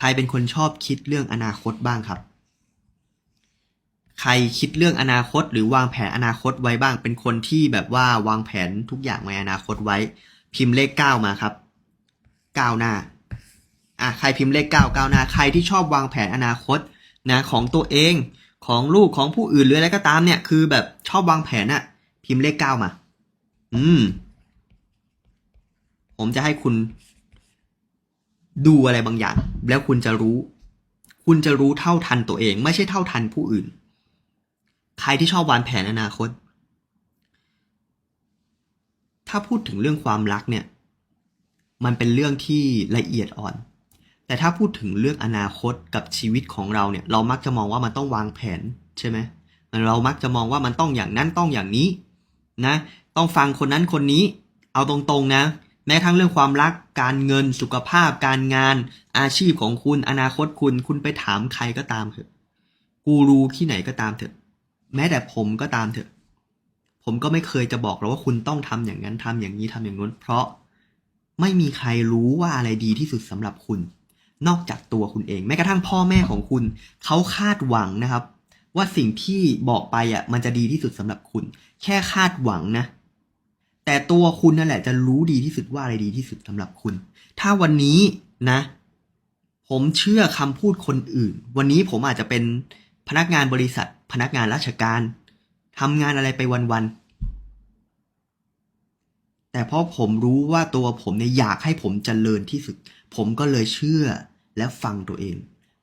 ใครเป็นคนชอบคิดเรื่องอนาคตบ้างครับ ใครคิดเรื่องอนาคต หรือวางแผนอนาคตไว้บ้าง เป็นคนที่แบบว่าวางแผนทุกอย่างในอนาคตไว้ พิมพ์เลขเก้ามาครับก้าวหน้าอะใครพิมพ์เลขเก้าก้าวหน้า ใครที่ชอบวางแผนอนาคตนะของตัวเองของลูกของผู้อื่นหรืออะไรก็ตามเนี่ย คือแบบชอบวางแผนอะพิมพ์เลขเก้ามา อืม ผมจะให้คุณ ดูอะไรบางอย่าง แล้วคุณจะรู้ คุณจะรู้เท่าทันตัวเอง ไม่ใช่เท่าทันผู้อื่น ใครที่ชอบวางแผนอนาคต ถ้าพูดถึงเรื่องความรักเนี่ย มันเป็นเรื่องที่ละเอียดอ่อน แต่ถ้าพูดถึงเรื่องอนาคตกับชีวิตของเราเนี่ย เรามักจะมองว่ามันต้องวางแผนใช่ไหมเรามักจะมองว่ามันต้องอย่างนั้นต้องอย่างนี้นะ ต้องฟังคนนั้นคนนี้ เอาตรงๆนะ แม้ทั้งเรื่องความรัก การเงิน สุขภาพ การงาน อาชีพของคุณ อนาคตคุณ คุณไปถามใครก็ตามเถอะ กูรูที่ไหนก็ตามเถอะ แม้แต่ผมก็ตามเถอะ ผมก็ไม่เคยจะบอกเราว่าคุณต้องทำอย่างนั้นทำอย่างนี้ทำอย่างนู้น เพราะไม่มีใครรู้ว่าอะไรดีที่สุดสำหรับคุณ นอกจากตัวคุณเอง แม้กระทั่งพ่อแม่ของคุณ เขาคาดหวังนะครับ ว่าสิ่งที่บอกไปอะ มันจะดีที่สุดสำหรับคุณ แค่คาดหวังนะ แต่ตัวคุณนั่นแหละจะรู้ดีที่สุดว่าอะไรดีที่สุดสำหรับคุณ ถ้าวันนี้นะ ผมเชื่อคำพูดคนอื่น วันนี้ผมอาจจะเป็นพนักงานบริษัท พนักงานราชการทำงานอะไรไปวันๆแต่เพราะผมรู้ว่าตัวผมเนี่ยอยากให้ผมเจริญที่สุด ผมก็เลยเชื่อและฟังตัวเอง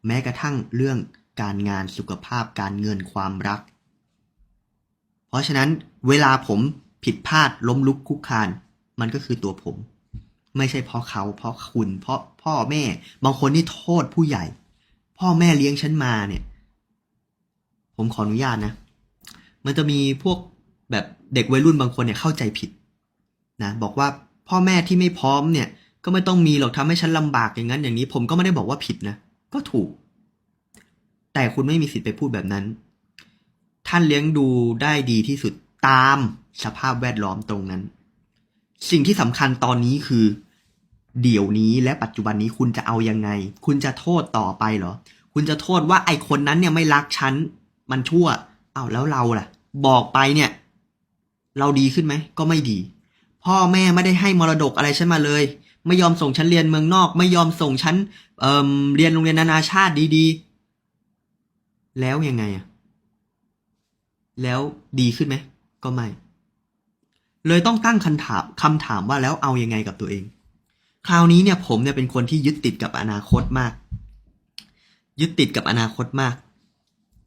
แม้กระทั่งเรื่องการงานสุขภาพการเงินความรัก เพราะฉะนั้นเวลาผม ผิดพลาดล้มลุกคุกคาน มันก็คือตัวผม ไม่ใช่เพราะเขา เพราะคุณ เพราะพ่อแม่ บางคนนี่โทษผู้ใหญ่ พ่อแม่เลี้ยงฉันมาเนี่ย ผมขออนุญาตนะ มันจะมีพวกแบบเด็กวัยรุ่นบางคนเนี่ยเข้าใจผิดนะบอกว่าพ่อแม่ที่ไม่พร้อมเนี่ย ก็ไม่ต้องมีหรอกทำให้ฉันลำบากอย่างนั้นอย่างนี้ ผมก็ไม่ได้บอกว่าผิดนะ ก็ถูก แต่คุณไม่มีสิทธิ์ไปพูดแบบนั้น ท่านเลี้ยงดูได้ดีที่สุด ตามสภาพแวดล้อมตรงนั้น สิ่งที่สำคัญตอนนี้คือ เดี๋ยวนี้และปัจจุบันนี้คุณจะเอายังไง คุณจะโทษต่อไปเหรอ คุณจะโทษว่าไอคนนั้นเนี่ยไม่รักฉัน มันชั่ว เอ้าแล้วเราล่ะ บอกไปเนี่ย เราดีขึ้นไหม ก็ไม่ดี พ่อแม่ไม่ได้ให้มรดกอะไรฉันมาเลย ไม่ยอมส่งฉันเรียนเมืองนอก ไม่ยอมส่งฉันเอ่อเรียนโรงเรียนนานาชาติดีๆ แล้วยังไงอะแล้วดีขึ้นไหม ก็ไม่ เลยต้องตั้งคำถามคำถามว่าแล้วเอายังไงกับตัวเอง คราวนี้เนี่ยผมเนี่ยเป็นคนที่ยึดติดกับอนาคตมาก ยึดติดกับอนาคตมาก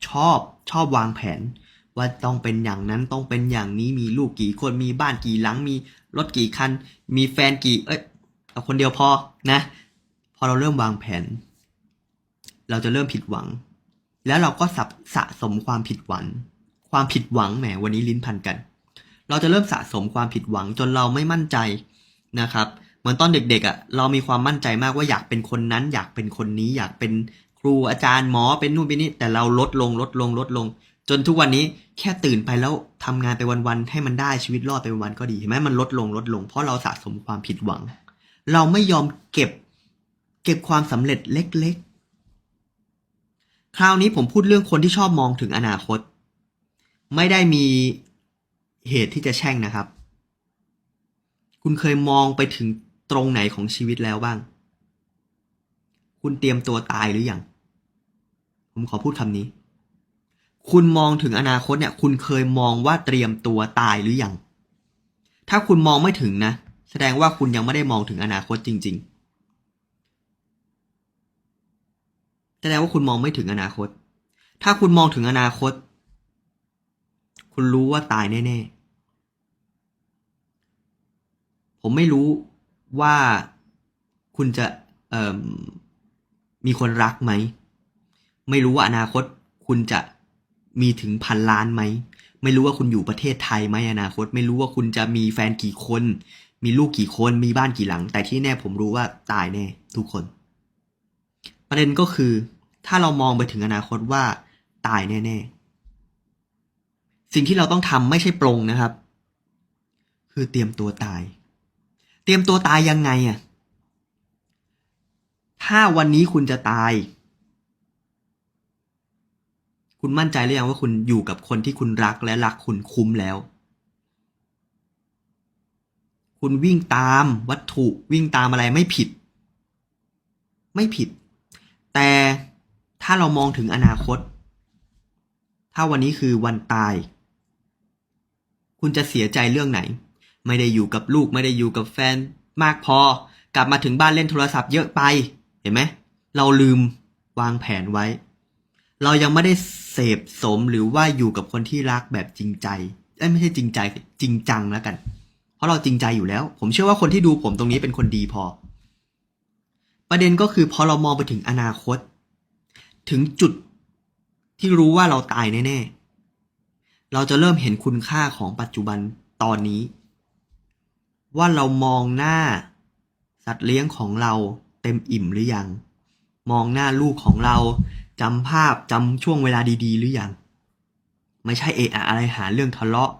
ชอบชอบวางแผน ว่าต้องเป็นอย่างนั้นต้องเป็นอย่างนี้มีลูกกี่คนมีบ้านกี่หลัง มีรถกี่คัน มีแฟนกี่ เอ้ยเอาคนเดียวพอนะ พอเราเริ่มวางแผน เราจะเริ่มผิดหวัง แล้วเราก็สับสะสมความผิดหวัง ความผิดหวังแหมวันนี้ลิ้นพันกัน เราจะเริ่มสะสมความผิดหวังจนเราไม่มั่นใจนะครับ เหมือนตอนเด็กๆอะ่ะเรามีความมั่นใจมากว่าอยากเป็นคนนั้น อยากเป็นคนนี้ อยากเป็นครูอาจารย์หมอเป็นนู่นเป็นนี่แต่เราลดลงลดลงลดลง จนทุกวันนี้แค่ตื่นไปแล้วทำงานไปวันๆให้มันได้ชีวิตรอดไปวันก็ดีเห็นไหมมันลดลงลดลง เพราะเราสะสมความผิดหวัง เราไม่ยอมเก็บ เก็บความสำเร็จเล็กๆ คราวนี้ผมพูดเรื่องคนที่ชอบมองถึงอนาคต ไม่ได้มีเหตุที่จะแช่งนะครับ คุณเคยมองไปถึงตรงไหนของชีวิตแล้วบ้าง คุณเตรียมตัวตายหรือยัง ผมขอพูดคำนี้ คุณมองถึงอนาคตเนี่ย คุณเคยมองว่าเตรียมตัวตายหรือยัง ถ้าคุณมองไม่ถึงนะ แสดงว่าคุณยังไม่ได้มองถึงอนาคตจริง ๆ แสดงว่าคุณมองไม่ถึงอนาคต ถ้าคุณมองถึงอนาคต คุณรู้ว่าตายแน่ๆ ผมไม่รู้ว่าคุณจะมีคนรักไหม ไม่รู้ว่าอนาคตคุณจะมีถึงพันล้านไหม ไม่รู้ว่าคุณอยู่ประเทศไทยไหมอนาคต ไม่รู้ว่าคุณจะมีแฟนกี่คน มีลูกกี่คน มีบ้านกี่หลัง แต่ที่แน่ผมรู้ว่าตายแน่ทุกคน ประเด็นก็คือ ถ้าเรามองไปถึงอนาคตว่าตายแน่ๆ สิ่งที่เราต้องทำไม่ใช่ปรงนะครับ คือเตรียมตัวตาย เตรียมตัวตายยังไงอะถ้าวันนี้คุณจะตาย คุณมั่นใจหรือยังว่าคุณอยู่กับคนที่คุณรักและรักคุณคุ้มแล้ว คุณวิ่งตามวัตถุวิ่งตามอะไรไม่ผิด ไม่ผิด แต่ถ้าเรามองถึงอนาคต ถ้าวันนี้คือวันตาย คุณจะเสียใจเรื่องไหน ไม่ได้อยู่กับลูกไม่ได้อยู่กับแฟนมากพอ กลับมาถึงบ้านเล่นโทรศัพท์เยอะไป เห็นไหม เราลืมวางแผนไว้ เรายังไม่ได้เสพสมหรือว่าอยู่กับคนที่รักแบบจริงใจเอ้ไม่ใช่จริงใจจริงจังแล้วกัน เพราะเราจริงใจอยู่แล้ว ผมเชื่อว่าคนที่ดูผมตรงนี้เป็นคนดีพอ ประเด็นก็คือพอเรามองไปถึงอนาคต ถึงจุดที่รู้ว่าเราตายแน่ๆ เราจะเริ่มเห็นคุณค่าของปัจจุบันตอนนี้ ว่าเรามองหน้า สัตว์เลี้ยงของเราเต็มอิ่มหรือยัง มองหน้าลูกของเราจำภาพจำช่วงเวลาดีๆ หรือยัง ไม่ใช่เอะอะอะไรหาเรื่องทะเลาะ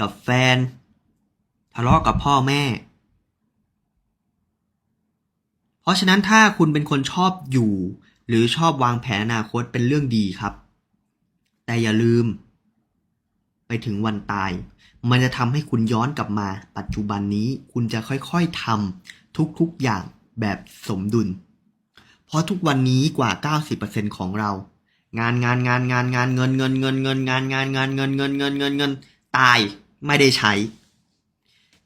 กับแฟน ทะเลาะกับพ่อแม่ เพราะฉะนั้นถ้าคุณเป็นคนชอบอยู่ หรือชอบวางแผนอนาคตเป็นเรื่องดีครับ แต่อย่าลืม ไปถึงวันตาย มันจะทำให้คุณย้อนกลับมา ปัจจุบันนี้คุณจะค่อยๆทำทุกๆอย่างแบบสมดุล เพราะทุกวันนี้กว่า 90%ของเรา งานงานงานงานงานเงินเงินเงินเงินงานงานงานเงินเงินเงินเงินเงินตายไม่ได้ใช้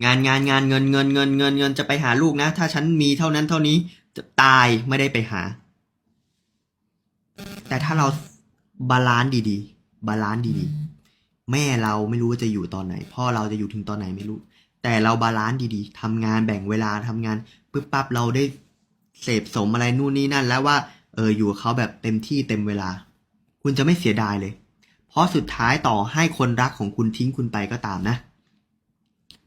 งานงานงานเงินเงินเงินเงินเงินจะไปหาลูกนะ ถ้าฉันมีเท่านั้นเท่านี้จะตายไม่ได้ไปหา แต่ถ้าเราบาลานซ์ดีๆ บาลานซ์ดีๆ แม่เราไม่รู้ว่าจะอยู่ตอนไหน พ่อเราจะอยู่ถึงตอนไหนไม่รู้ แต่เราบาลานซ์ดีๆทำงานแบ่งเวลาทำงานปึ๊บปั๊บเราได้เสพสมอะไรนู่นนี่นั่น แล้วว่าเอออยู่กับเขาแบบเต็มที่เต็มเวลา คุณจะไม่เสียดายเลย เพราะสุดท้ายต่อให้คนรักของคุณทิ้งคุณไปก็ตามนะ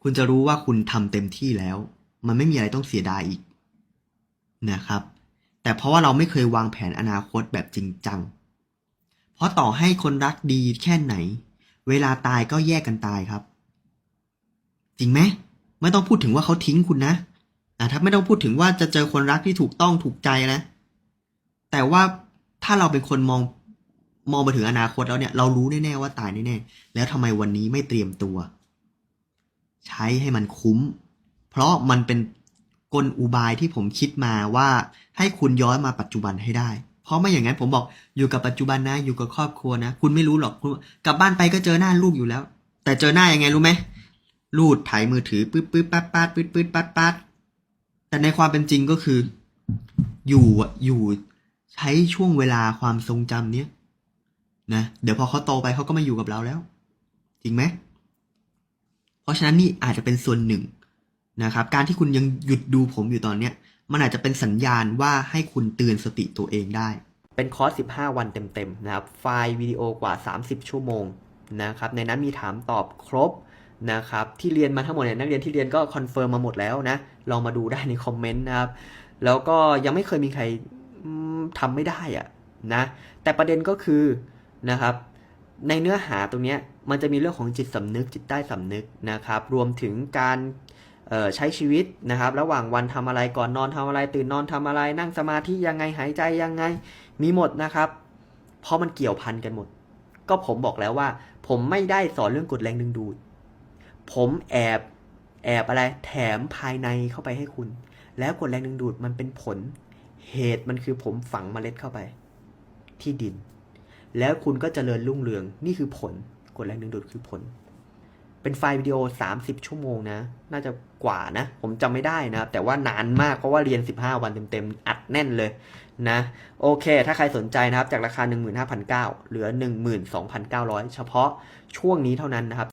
คุณจะรู้ว่าคุณทำเต็มที่แล้ว มันไม่มีอะไรต้องเสียดายอีกนะครับ แต่เพราะว่าเราไม่เคยวางแผนอนาคตแบบจริงจัง เพราะต่อให้คนรักดีแค่ไหน เวลาตายก็แยกกันตายครับ จริงไหมไม่ต้องพูดถึงว่าเขาทิ้งคุณนะนะถ้าไม่ต้องพูดถึงว่าจะเจอคนรักที่ถูกต้องถูกใจนะ แต่ว่าถ้าเราเป็นคนมองมองไปถึงอนาคตแล้วเนี่ย เรารู้แน่ๆว่าตายแน่ๆแล้วทำไมวันนี้ไม่เตรียมตัว ใช้ให้มันคุ้ม เพราะมันเป็นกลอุบายที่ผมคิดมาว่าให้คุณย้อนมาปัจจุบันให้ได้ เพราะไม่อย่างนั้นผมบอกอยู่กับปัจจุบันนะอยู่กับครอบครัวนะ คุณไม่รู้หรอกคุณกลับบ้านไปก็เจอหน้าลูกอยู่แล้ว แต่เจอหน้ายังไงรู้ไหมลูดไถมือถือปึ๊บปึ๊บปั๊ดปั๊ดปึ๊บปึ๊บปั๊ดปั๊ดแต่ในความเป็นจริงก็คือ อยู่อะอยู่ใช้ช่วงเวลาความทรงจำเนี้ยนะเดี๋ยวพอเขาโตไปเขาก็มาอยู่กับเราแล้ว จริงไหมเพราะฉะนั้นนี่อาจจะเป็นส่วนหนึ่งนะครับ การที่คุณยังหยุดดูผมอยู่ตอนเนี้ย มันอาจจะเป็นสัญญาณว่าให้คุณเตือนสติตัวเองได้ เป็นคอร์ส 15 วันเต็มๆนะครับ ไฟล์วิดีโอกว่า 30 ชั่วโมงนะครับ ในนั้นมีถามตอบครบนะครับ ที่เรียนมาทั้งหมดเนี่ยนักเรียนที่เรียนก็คอนเฟิร์มมาหมดแล้วนะ ลองมาดูได้ในคอมเมนต์นะครับ แล้วก็ยังไม่เคยมีใครอืมทำไม่ได้อะนะ แต่ประเด็นก็คือนะครับ ในเนื้อหาตรงนี้มันจะมีเรื่องของจิตสำนึกจิตใต้สำนึกนะครับ รวมถึงการ ใช้ชีวิตนะครับ ระหว่างวันทำอะไรก่อนนอนทำอะไร ตื่นนอนทำอะไร นั่งสมาธิยังไงหายใจยังไง มีหมดนะครับเพราะมันเกี่ยวพันกันหมด ก็ผมบอกแล้วว่า ผมไม่ได้สอนเรื่องกฎแรงดึงดูด ผมแอบแอบอะไรแถมภายในเข้าไปให้คุณ แล้วกฎแรงดึงดูดมันเป็นผล เหตุมันคือผมฝังเมล็ดเข้าไป ที่ดิน แล้วคุณก็เจริญรุ่งเรืองนี่คือผลกฎแรงดึงดูดคือผล เป็นไฟล์วิดีโอ 30 ชั่วโมงนะ น่าจะกว่านะ ผมจำไม่ได้นะครับ แต่ว่านานมากเพราะว่าเรียน 15 วันเต็มๆ อัดแน่นเลยนะ โอเค ถ้าใครสนใจนะครับ จากราคา 15,900เหลือ 12,900 เฉพาะช่วงนี้เท่านั้นนะครับ